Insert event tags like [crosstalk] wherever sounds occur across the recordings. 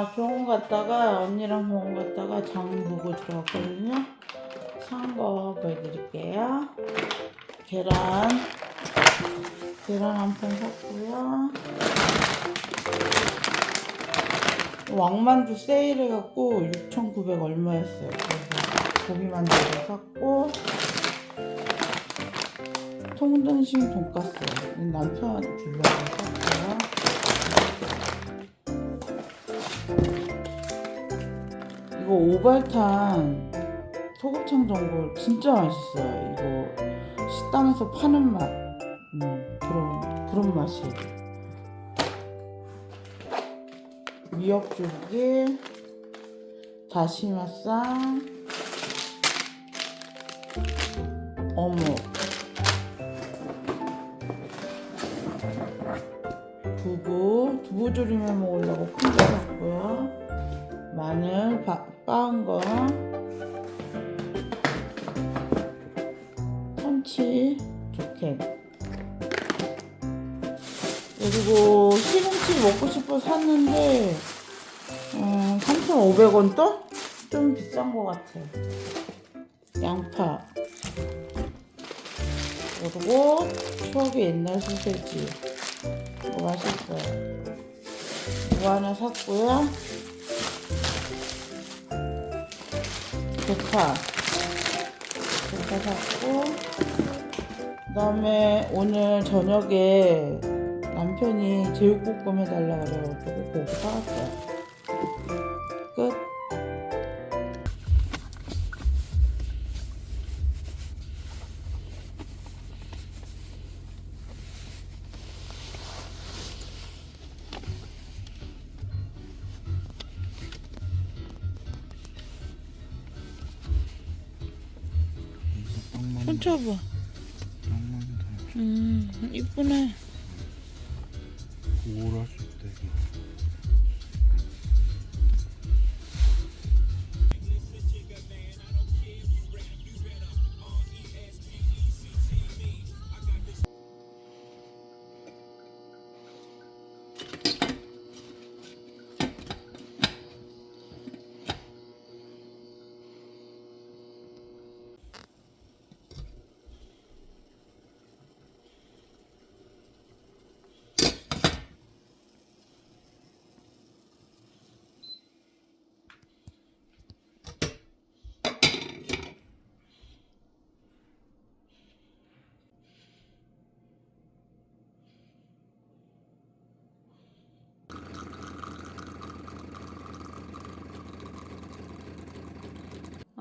아 병원 갔다가 언니랑 병원 갔다가 장 보고 들어왔거든요. 산 거 보여드릴게요. 계란 계란 한 판 샀고요. 왕만두 세일해갖고 6,900 얼마였어요. 그래서 고기만두를 샀고 통등심 돈가스 남편 주려고 샀고요. 이거 오발탄 소곱창 전골 진짜 맛있어요. 이거 식당에서 파는 맛, 음, 그런 그런 맛이. 미역줄기, 다시마쌈, 어묵, 두부, 두부 조림해 먹으려고 큰거 샀고요. 마늘 바, 빻은 거. 참치 좋게. 그리고 시금치 먹고 싶어 샀는데 어, 3,500원 또? 좀 비싼 것 같아. 양파. 그리고 추억의 옛날 소세지. 이거 맛있어요. 이거 하나 샀고요 대파 대파 샀고 그 다음에 오늘 저녁에 남편이 제육볶음 해달라 그래가지고 고기 사왔어요. 끝 빵만 손 쳐봐. 빵만 음 이쁘네. 우울할 수 있다 이거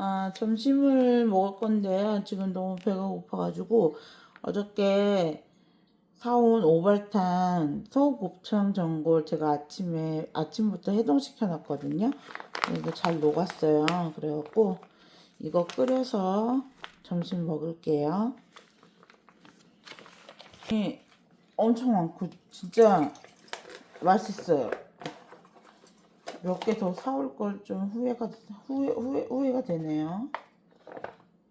아, 점심을 먹을 건데 지금 너무 배가 고파가지고 어저께 사온 오발탄 소곱창 전골 제가 아침에 아침부터 해동시켜 놨거든요. 이게 잘 녹았어요. 그래갖고 이거 끓여서 점심 먹을게요. 이 엄청 많고 진짜 맛있어요. 몇 개 더 사올 걸 좀 후회가 후회, 후회 후회가 되네요.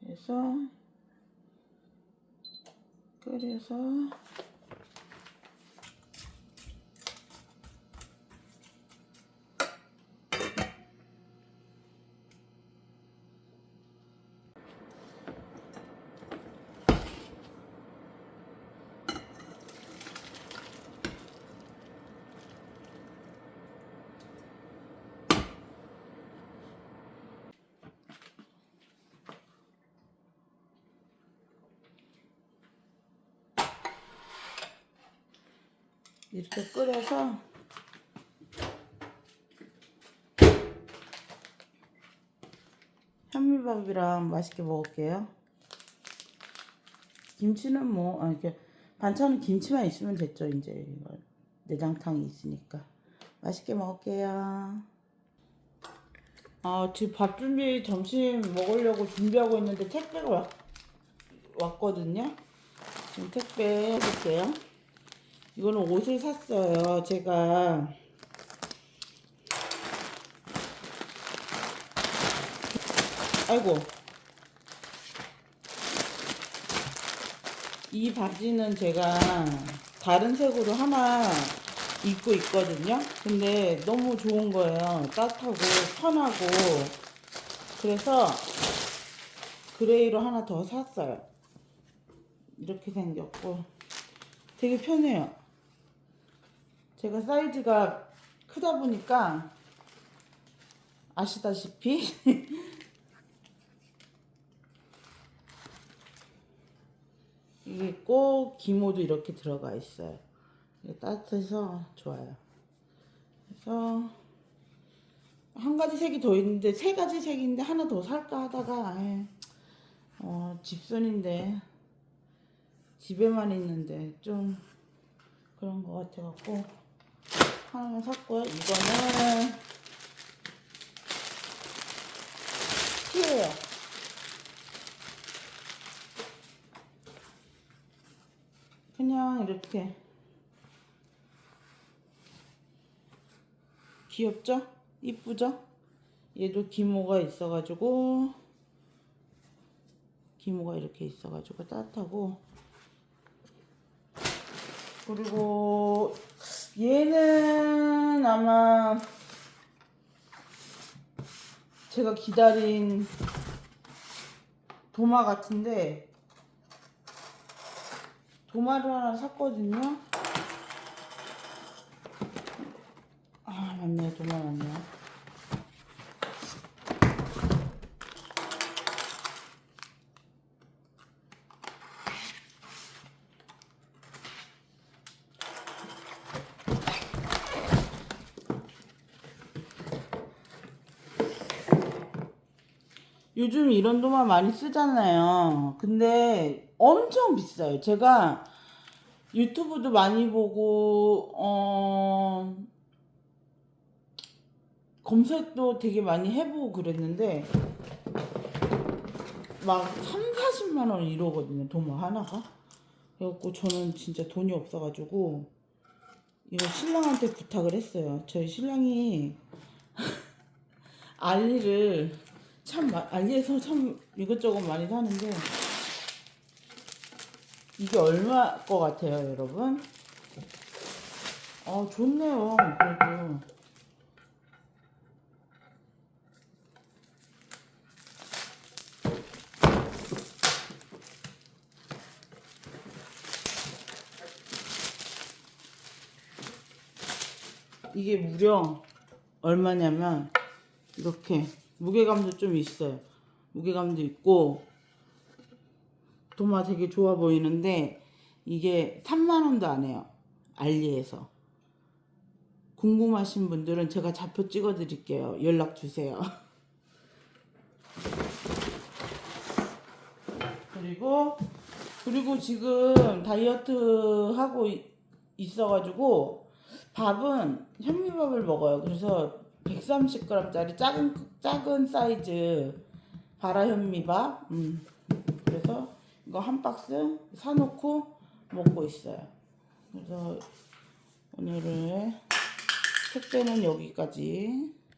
그래서 끓여서 이렇게 끓여서 현미밥이랑 맛있게 먹을게요. 김치는 뭐, 아, 이렇게 반찬은 김치만 있으면 됐죠, 이제. 이거. 내장탕이 있으니까. 맛있게 먹을게요. 아, 지금 밥 준비, 점심 먹으려고 준비하고 있는데 택배가 왔, 왔거든요. 지금 택배 해볼게요. 이거는 옷을 샀어요. 제가 아이고 이 바지는 제가 다른 색으로 하나 입고 있거든요. 근데 너무 좋은 거예요. 따뜻하고 편하고 그래서 그레이로 하나 더 샀어요. 이렇게 생겼고 되게 편해요. 제가 사이즈가 크다 보니까 아시다시피 [laughs] 이게 꼭 기모도 이렇게 들어가 있어요. 따뜻해서 좋아요. 그래서 한 가지 색이 더 있는데 세 가지 색인데 하나 더 살까 하다가 아예, 어, 집순인데 집에만 있는데 좀 그런 것 같아갖고 하나 샀고요. 이거는 티예요. 그냥 이렇게 귀엽죠? 이쁘죠? 얘도 기모가 있어가지고 기모가 이렇게 있어가지고 따뜻하고 그리고 얘는 아마 제가 기다린 도마 같은데 도마를 하나 샀거든요. 아 맞네 도마 맞네. 요즘 이런 도마 많이 쓰잖아요. 근데 엄청 비싸요. 제가 유튜브도 많이 보고, 어, 검색도 되게 많이 해보고 그랬는데, 막 3, 40만 원 이러거든요. 도마 하나가. 그래갖고 저는 진짜 돈이 없어가지고, 이거 신랑한테 부탁을 했어요. 저희 신랑이 [laughs] 알리를 참 마- 알리에서 참 이것저것 많이 사는데 이게 얼마 거 같아요, 여러분? 아 좋네요. 그래도 이게 무려 얼마냐면 이렇게 무게감도 좀 있어요. 무게감도 있고 도마 되게 좋아 보이는데 이게 3만 원도 안 해요. 알리에서. 궁금하신 분들은 제가 좌표 찍어 드릴게요. 연락 주세요. [laughs] 그리고 그리고 지금 다이어트 하고 이- 있어가지고 밥은 현미밥을 먹어요. 그래서 130g짜리 작은 작은 사이즈 바라 현미밥. 음. 그래서 이거 한 박스 사놓고 먹고 있어요. 그래서 오늘의 택배는 여기까지.